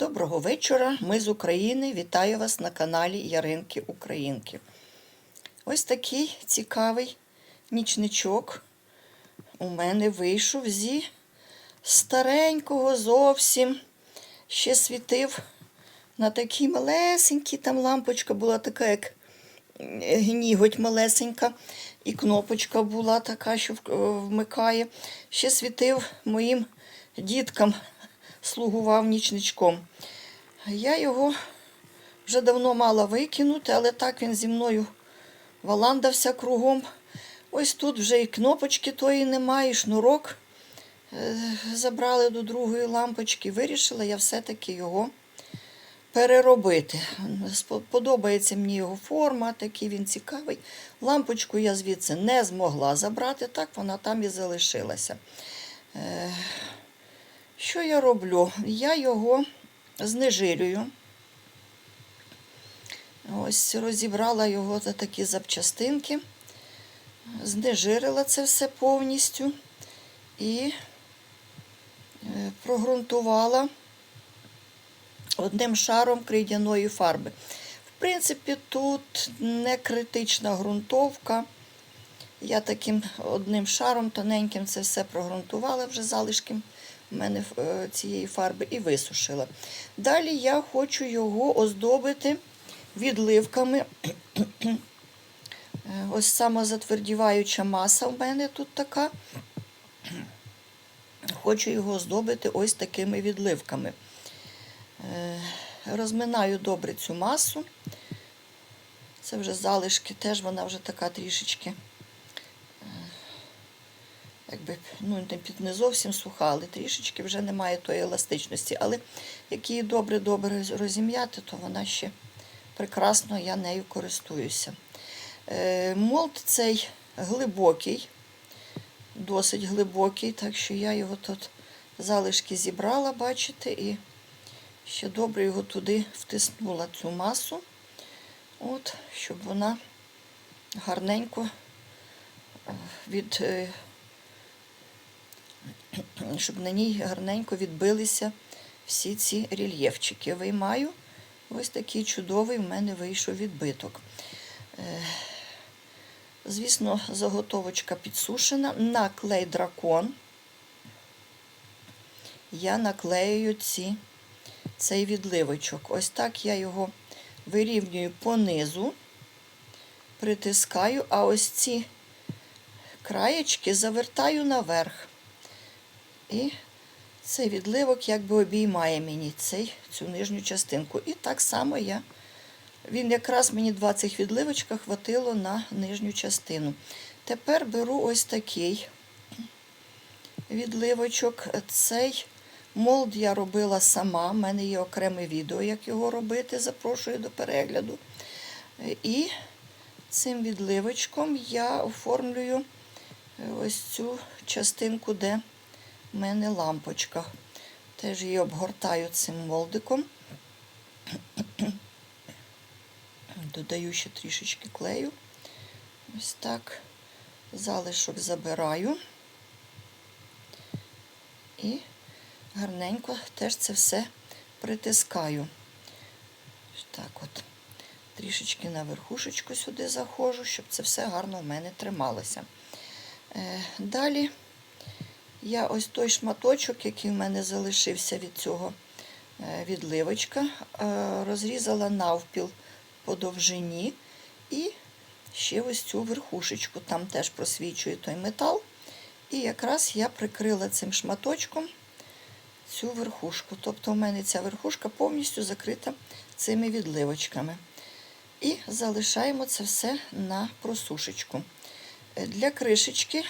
Доброго вечора. Ми з України. Вітаю вас на каналі Яринки Українки. Ось такий цікавий нічничок у мене вийшов зі старенького зовсім. Ще світив на такій малесенькій, там лампочка була така, як гніготь малесенька, і кнопочка була така, що вмикає. Ще світив моїм діткам, слугував нічничком. Я його вже давно мала викинути, але так він зі мною валандався кругом. Ось тут вже і кнопочки тої немає, і шнурок е, забрали до другої лампочки. Вирішила я все-таки його переробити. Подобається мені його форма, такий він цікавий. Лампочку я звідси не змогла забрати, так вона там і залишилася. Що я роблю? Я його знежирюю. Ось розібрала його за такі запчастинки, знежирила це все повністю і е, прогрунтувала одним шаром крейдяної фарби. В принципі, тут не критична ґрунтовка. Я таким одним шаром тоненьким це все прогрунтувала вже залишки в мене е, цієї фарби і висушила. Далі я хочу його оздобити відливками. Е, Ось самозатвердіваюча маса в мене тут така. Хочу його оздобити ось такими відливками. Е, Розминаю добре цю масу. Це вже залишки, теж вона вже така трішечки, якби, ну, не, зовсім суха, але трішечки вже немає тої еластичності. Але як її добре-добре розім'яти, то вона ще прекрасно, я нею користуюся. Е, Молд цей глибокий, досить глибокий, так що я його тут залишки зібрала, бачите, і ще добре його туди втиснула цю масу, от, щоб вона гарненько е, від, е, щоб на ній гарненько відбилися всі ці рельєфчики. Виймаю. Ось такий чудовий в мене вийшов відбиток. Е, Звісно, заготовочка підсушена. На клей дракон я наклею ці, цей відливочок. Ось так я його вирівнюю понизу, притискаю, а ось ці краєчки завертаю наверх. І цей відливок якби обіймає мені цей, цю нижню частинку. І так само я. Він якраз мені 20 відливочка хватило на нижню частину. Тепер беру ось такий відливочок. Цей молд я робила сама. У мене є окреме відео, як його робити. Запрошую до перегляду. І цим відливочком я оформлюю ось цю частинку, де в мене лампочка. Теж її обгортаю цим молдиком. Додаю ще трішечки клею. Ось так. Залишок забираю. І гарненько теж це все притискаю. Ось так от. Трішечки на верхушечку сюди заходжу, щоб це все гарно в мене трималося. Е, Далі я ось той шматочок, який в мене залишився від цього е, відливочка, е, розрізала навпіл по довжині і ще ось цю верхушечку. Там теж просвічує той метал. І якраз я прикрила цим шматочком цю верхушку. Тобто у мене ця верхушка повністю закрита цими відливочками. І залишаємо це все на просушечку. Е, Для кришечки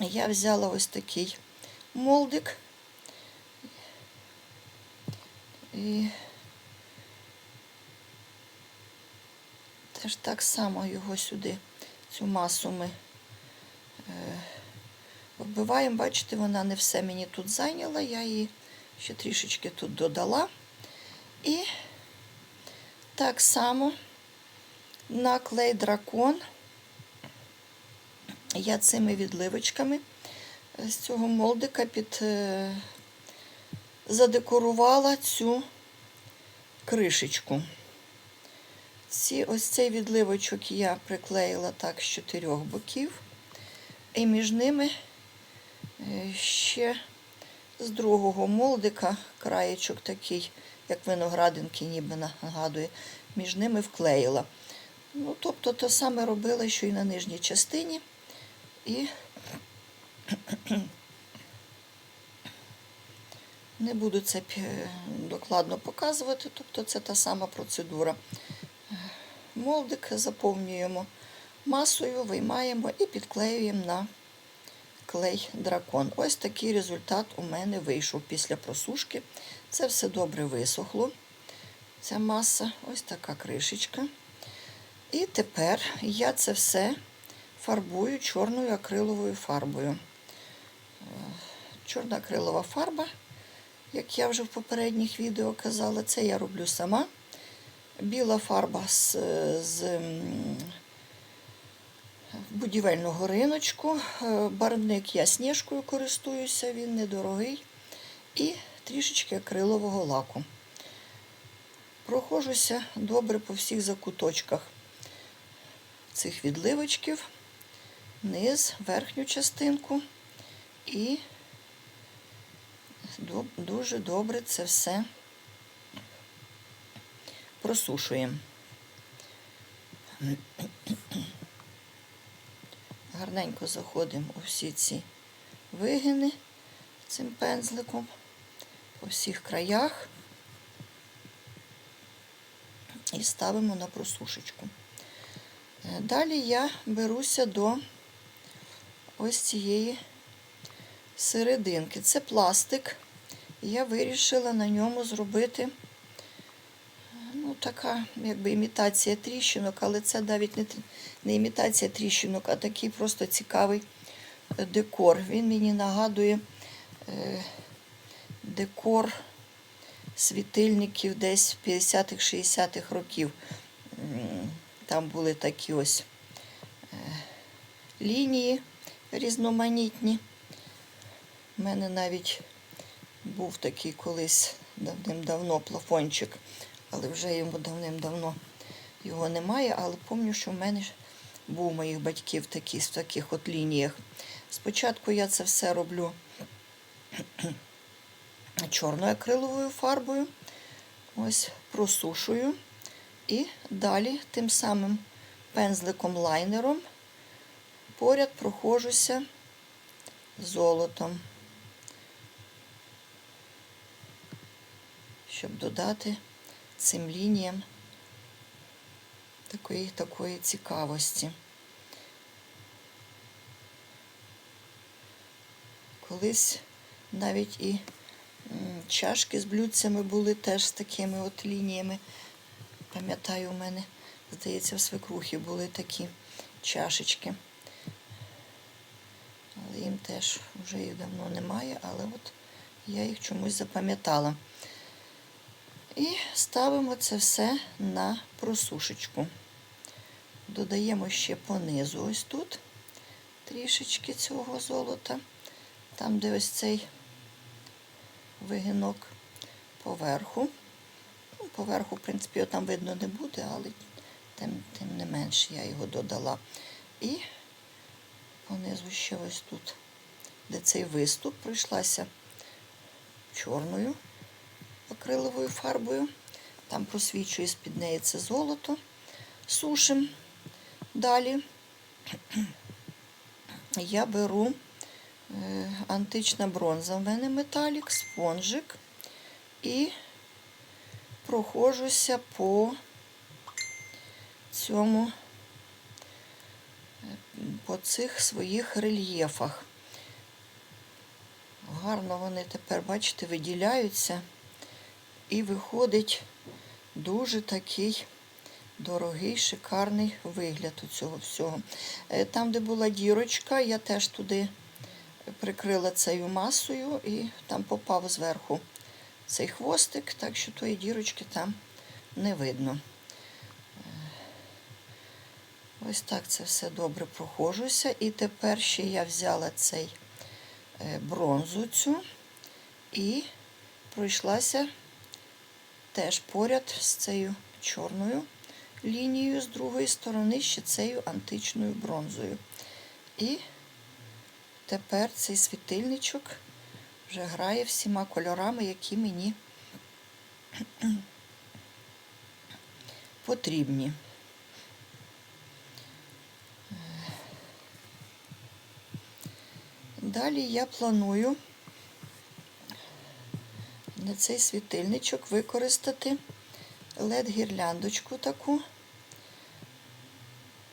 я взяла ось такий молдик. І теж так само його сюди, цю масу ми е, вбиваємо. Бачите, вона не все мені тут зайняла, я її ще трішечки тут додала. І так само на клей дракон я цими відливочками з цього молдика під, е, задекорувала цю кришечку. Ці, ось цей відливочок я приклеїла так з чотирьох боків, і між ними е, ще з другого молдика краєчок такий, як виноградинки, ніби нагадує, між ними вклеїла. Ну, тобто, то саме робила, що і на нижній частині. І не буду це докладно показувати, тобто це та сама процедура. Молдик заповнюємо масою, виймаємо і підклеюємо на клей дракон. Ось такий результат у мене вийшов після просушки. Це все добре висохло. Ця маса, ось така кришечка. І тепер я це все фарбую чорною акриловою фарбою. Е, Чорна акрилова фарба, як я вже в попередніх відео казала, це я роблю сама. Біла фарба з, з будівельного риночку. Е, Барвник я сніжкою користуюся, він недорогий. І трішечки акрилового лаку. Прохожуся добре по всіх закуточках цих відливочків, низ, верхню частинку і дуже добре це все просушуємо. Гарненько заходимо у всі ці вигини цим пензликом по всіх краях і ставимо на просушечку. Е, Далі я беруся до ось цієї серединки. Це пластик. І Я вирішила на ньому зробити ну, така, якби імітація тріщинок, але це навіть не, не імітація тріщинок, а такий просто цікавий е, декор. Він мені нагадує е, декор світильників десь 50-х, 60-х років. Там були такі ось е, лінії різноманітні. У мене навіть був такий колись давним-давно плафончик, але вже йому давним-давно його немає. Але пам'ятаю, що в мене був у моїх батьків такий, в таких от лініях. Спочатку я це все роблю чорною акриловою фарбою. Ось просушую. І далі тим самим пензликом-лайнером поряд проходжуся золотом, щоб додати цим лініям такої, такої цікавості. Колись навіть і чашки з блюдцями були теж з такими от лініями. Пам'ятаю, у мене, здається, в свекрухі були такі чашечки. Теж вже їх давно немає, але от я їх чомусь запам'ятала. І ставимо це все на просушечку. Додаємо ще понизу ось тут трішечки цього золота. Там, де ось цей вигинок поверху. Ну, Поверху, в принципі, там видно не буде, але тим, тим не менш я його додала. І понизу ще ось тут, де цей виступ, пройшлася чорною акриловою фарбою. Там просвічує з-під неї це золото. Сушим. Далі я беру е, антична бронза в мене металік, спонжик і проходжуся по цьому, е, по цих своїх рельєфах. Гарно вони тепер, бачите, виділяються і виходить дуже такий дорогий, шикарний вигляд у цього всього. Е, Там, де була дірочка, я теж туди прикрила цією масою і там попав зверху цей хвостик, так що тої дірочки там не видно. Е, Ось так це все добре проходжуся. І тепер ще я взяла цей бронзу цю і пройшлася теж поряд з цією чорною лінією з другої сторони, ще цією античною бронзою. І тепер цей світильничок вже грає всіма кольорами, які мені потрібні. Далі я планую на цей світильничок використати LED-гірляндочку таку,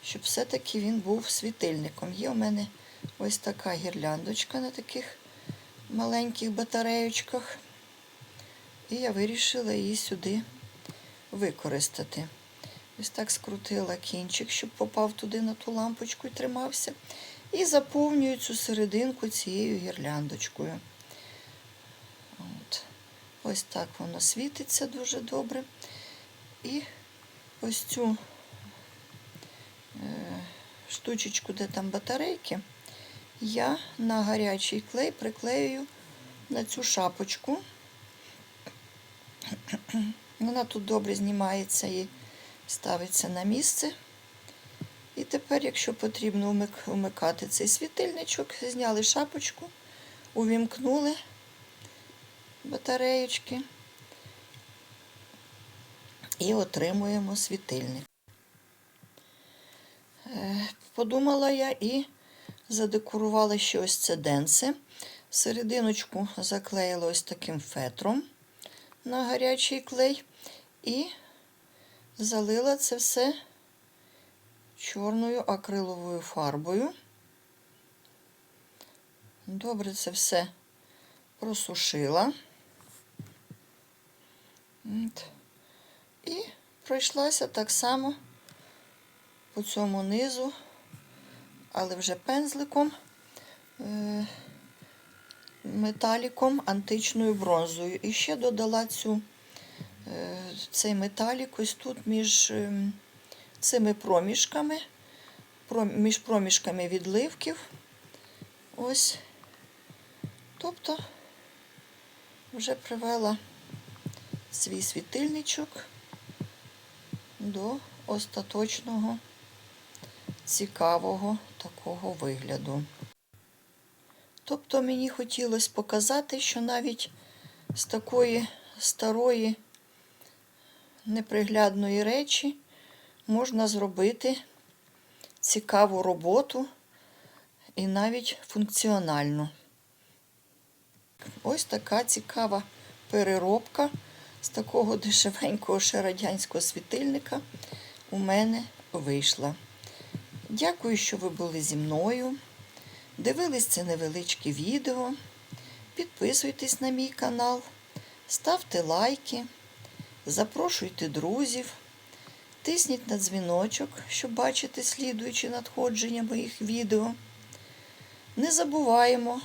щоб все-таки він був світильником. Є у мене ось така гірляндочка на таких маленьких батареючках. І я вирішила її сюди використати. Ось так скрутила кінчик, щоб попав туди на ту лампочку і тримався. І заповнюю цю серединку цією гірляндочкою. От. Ось так воно світиться дуже добре. І ось цю е, штучечку, де там батарейки, я на гарячий клей приклею на цю шапочку. Вона тут добре знімається і ставиться на місце. І тепер, якщо потрібно умикати цей світильничок, зняли шапочку, увімкнули батареєчки і отримуємо світильник. Е, Подумала я і задекорувала ще ось це денце. Серединочку заклеїла ось таким фетром на гарячий клей і залила це все чорною акриловою фарбою. Добре це все просушила. І пройшлася так само по цьому низу, але вже пензликом, е, металіком, античною бронзою. І ще додала цю, е, цей металік ось тут між ем, цими проміжками, між проміжками відливків. Ось. Тобто вже привела свій світильничок до остаточного цікавого такого вигляду. Тобто мені хотілося показати, що навіть з такої старої неприглядної речі можна зробити цікаву роботу і навіть функціональну. Ось така цікава переробка з такого дешевенького ще світильника у мене вийшла. Дякую, що ви були зі мною. Дивились це невеличке відео. Підписуйтесь на мій канал, ставте лайки, запрошуйте друзів, тисніть на дзвіночок, щоб бачити слідуючі надходження моїх відео. Не забуваємо,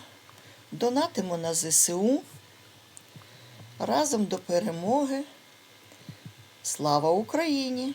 донатимо на ЗСУ. Разом до перемоги. Слава Україні!